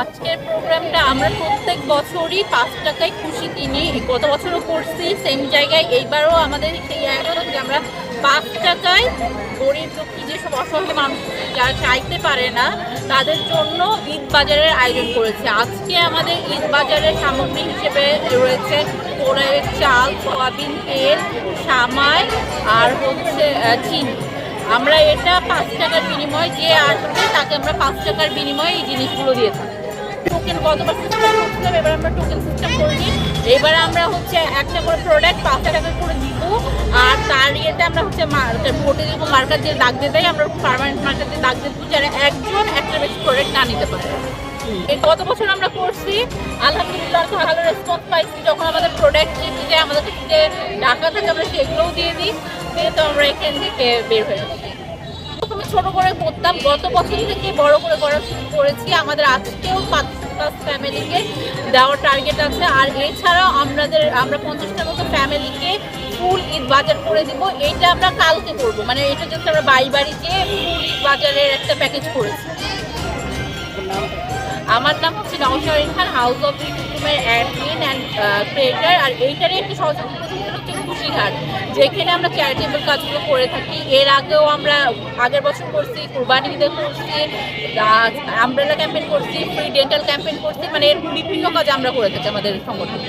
আজকের প্রোগ্রামটা আমরা প্রত্যেক বছরই পাঁচ টাকায় খুশি কিনি। গত বছরও করছি সেম জায়গায় এইবারও আমাদের সেই আয়োজন যে আমরা পাঁচ টাকায় গরিব দুঃখী যেসব অসহায় মানুষ যারা চাইতে পারে না, তাদের জন্য ঈদ বাজারের আয়োজন করেছে। আজকে আমাদের ঈদ বাজারের সামগ্রী হিসেবে রয়েছে পোড়াইয়ের চাল, সয়াবিন তেল, সামাই আর হচ্ছে চিনি। আমরা এটা পাঁচ টাকার বিনিময়ে যে আসবে তাকে আমরা পাঁচ টাকার বিনিময়ে এই জিনিসগুলো দিয়ে থাকি। টোকেন গতবার সিস্টেম এবার আমরা টোকেন সিস্টেম করিনি এবার আমরা হচ্ছে একটা করে প্রোডাক্ট পাঁচ টাকা করে দিব। আর তার ইয়েতে আমরা হচ্ছে ভোটে যেরকম মার্কার দিয়ে দাগ দিয়ে দেয়। আমরা পারমানেন্ট মার্কার দিয়ে দাগ দিয়ে দেবো, যারা একজন একটা বেশি প্রোডাক্ট না নিতে পারে। এই গত বছর আমরা করছি। আলহামদুলিল্লাহ ভালো রেসপন্স পাইছি। যখন আমাদের প্রোডাক্ট নিতে যায় আমাদের থেকে টাকা থাকে আমরা সেগুলোও দিয়ে দিই। তো আমরা এখান থেকে বের হয়ে প্রথমে ছোট করে করতাম। গত বছর থেকে বড় করে করা শুরু করেছি। আমাদের পাঁচ ফ্যামিলিকে দেওয়ার টার্গেট আছে। আর এছাড়াও আমাদের, আমরা পঞ্চাশটার মতো ফ্যামিলিকে ফুল ঈদ বাজার করে দিব। এইটা আমরা কালকে করব। মানে এটা জাস্ট আমরা বাড়ি বাড়ি গিয়ে ফুল ঈদ বাজারের একটা প্যাকেজ করেছি। আমার নাম হচ্ছে নওশারিন খান হাউস অফ রিক্রুটমেন্টের অ্যাডমিন অ্যান্ড ক্রিয়েটার আর এইটারই একটি সহযোগী প্রতিষ্ঠান হচ্ছে খুশিঘাট। যেখানে আমরা চ্যারিটেবল কাজগুলো করে থাকি, এর আগেও আমরা আগের বছর করছি, কুরবানি ঈদে করছি আমব্রেলা ক্যাম্পেন করছি ফ্রি ডেন্টাল ক্যাম্পেইন করছি মানে এরকম বিভিন্ন কাজ আমরা করে থাকি আমাদের সংগঠন